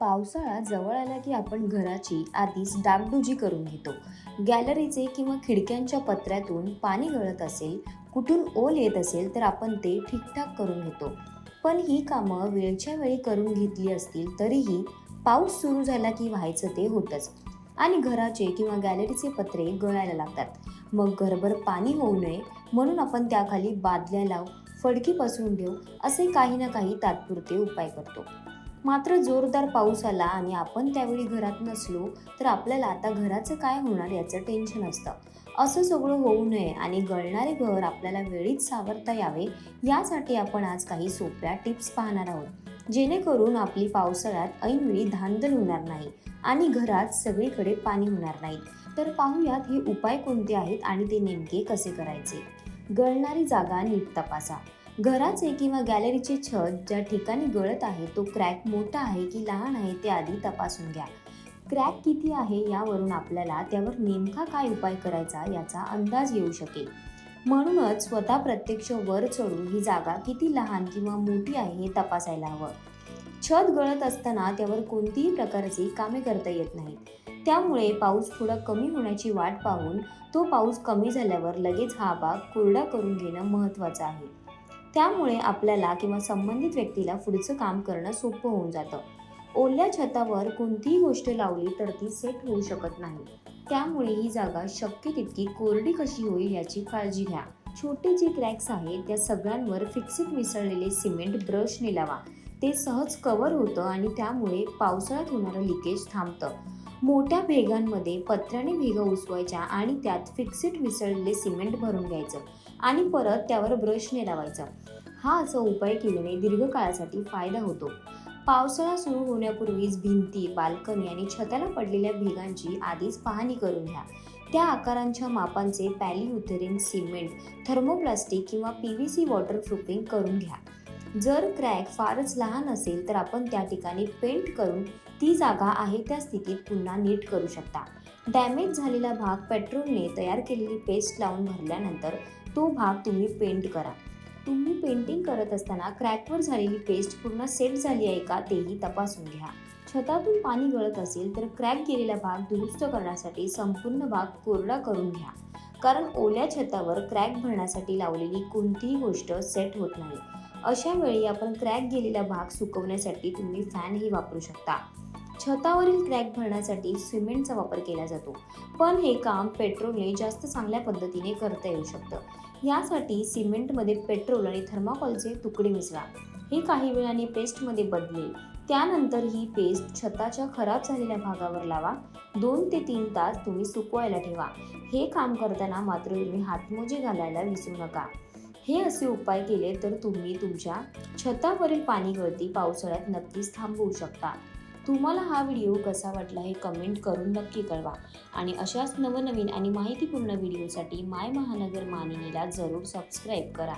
पावसाळा जवळ आला की आपण घराची आधीच डागडुजी करून घेतो. गॅलरीचे किंवा खिडक्यांच्या पत्र्यातून पाणी गळत असेल कुठून ओल येत असेल तर आपण ते ठीकठाक करून घेतो. पण ही कामं वेळच्या वेळी करून घेतली असतील तरीही पाऊस सुरू झाला की व्हायचं ते होतंच. आणि घराचे किंवा गॅलरीचे पत्रे गळायला लागतात. मग घरभर पाणी होऊ नये म्हणून आपण त्याखाली बादल्या लाव फडकी पसरून ठेव असे काही ना काही तात्पुरते उपाय करतो. मात्र जोरदार पाऊस आला आणि आपण त्यावेळी घरात नसलो तर आपल्याला आता घराचं काय होणार याचं टेन्शन असतं. असं सगळं होऊ नये आणि गळणारे घर आपल्याला वेळीच सावरता यावे यासाठी आपण आज काही सोप्या टिप्स पाहणार आहोत. जेणेकरून आपली पावसाळ्यात ऐनवेळी धांदल होणार नाही आणि घरात सगळीकडे पाणी होणार नाही. तर पाहूयात हे उपाय कोणते आहेत आणि ते नेमके कसे करायचे? गळणारी जागा नीट तपासा. घराचे किंवा गॅलरीचे छत ज्या ठिकाणी गळत आहे तो क्रॅक मोठा आहे की लहान आहे ते आधी तपासून घ्या. क्रॅक किती आहे यावरून आपल्याला त्यावर नेमका काय उपाय करायचा याचा अंदाज येऊ शकेल. म्हणूनच स्वतः प्रत्यक्ष वर चढून ही जागा किती लहान किंवा मोठी आहे हे तपासायला हवं. छत गळत असताना त्यावर कोणतीही प्रकारची कामे करता येत नाहीत. त्यामुळे पाऊस थोडा कमी होण्याची वाट पाहून तो पाऊस कमी झाल्यावर लगेच हा भाग कोरडा करून घेणं महत्त्वाचं आहे. त्यामुळे आपल्याला किंवा संबंधित व्यक्तीला पुढचं काम करणं सोपं होऊन जातं. ओल्या छतावर कोणतीही गोष्ट लावली तर ती सेट होऊ शकत नाही. त्यामुळे ही जागा शक्य तितकी कोरडी कशी होईल याची काळजी घ्या. छोटे जे क्रॅक्स आहेत त्या सगळ्यांवर फिक्सिट मिसळलेले सिमेंट ब्रशने लावा. ते सहज कव्हर होतं आणि त्यामुळे पावसाळ्यात होणारं लिकेज थांबतं. मोठ्या भेगांमध्ये पत्र्याने भेगा उसवायच्या आणि त्यात फिक्सिट मिसळलेले सिमेंट भरून घ्यायचं आणि परत त्यावर ब्रशने लावायचा. हा असा उपाय केल्याने दीर्घकाळासाठी फायदा होतो. पावसाळा सुरू होण्यापूर्वीच भिंती बाल्कनी आणि छताला पडलेल्या भेगांची आधीच पाहणी करून घ्या. त्या आकारांच्या मापांचे पॅलियुथेरिन सिमेंट थर्मोप्लास्टिक किंवा पी व्ही सी वॉटरप्रूफिंग करून घ्या. जर क्रॅक फारच लहान असेल तर आपण त्या ठिकाणी पेंट करून ती जागा आहे त्या स्थितीत पुन्हा नीट करू शकता. डॅमेज झालेला भाग पेट्रोलने तयार केलेली पेस्ट लावून भरल्यानंतर तो भाग तुम्ही पेंट करा. तुम्ही पेंटिंग करत असताना क्रॅकवर झालेली पेस्ट पूर्ण सेट झाली आहे का तेही तपासून घ्या. छतातून पाणी गळत असेल तर क्रॅक गेलेला भाग दुरुस्त करण्यासाठी संपूर्ण भाग कोरडा करून घ्या. कारण ओल्या छतावर क्रॅक भरण्यासाठी लावलेली कोणतीही गोष्ट सेट होत नाही. अशा वेळी आपण क्रॅक गेलेला भाग सुकवण्यासाठी तुम्ही फॅनही वापरू शकता. छतावरील क्रॅक भरण्यासाठी सिमेंटचा वापर केला जातो. पण हे काम पेट्रोलने जास्त चांगल्या पद्धतीने करता येऊ शकतं. यासाठी सिमेंटमध्ये पेट्रोल आणि थर्माकॉलचे तुकडे मिसळा. हे काही वेळाने पेस्टमध्ये बदलेल. त्यानंतर ही पेस्ट छताच्या खराब झालेल्या भागावर लावा. दोन ते तीन तास तुम्ही सुकवायला ठेवा. हे काम करताना मात्र तुम्ही हातमोजे घालायला विसरू नका. हे असे उपाय केले तर तुम्ही तुमच्या छतावरील पाणी गळती पावसाळ्यात नक्कीच थांबवू शकता. तुम्हाला हा व्हिडिओ कसा वाटला हे कमेंट करून नक्की कळवा. आणि अशाच नवनवीन आणि माहितीपूर्ण व्हिडिओसाठी माय महानगर मानिनीला जरूर सबस्क्राईब करा.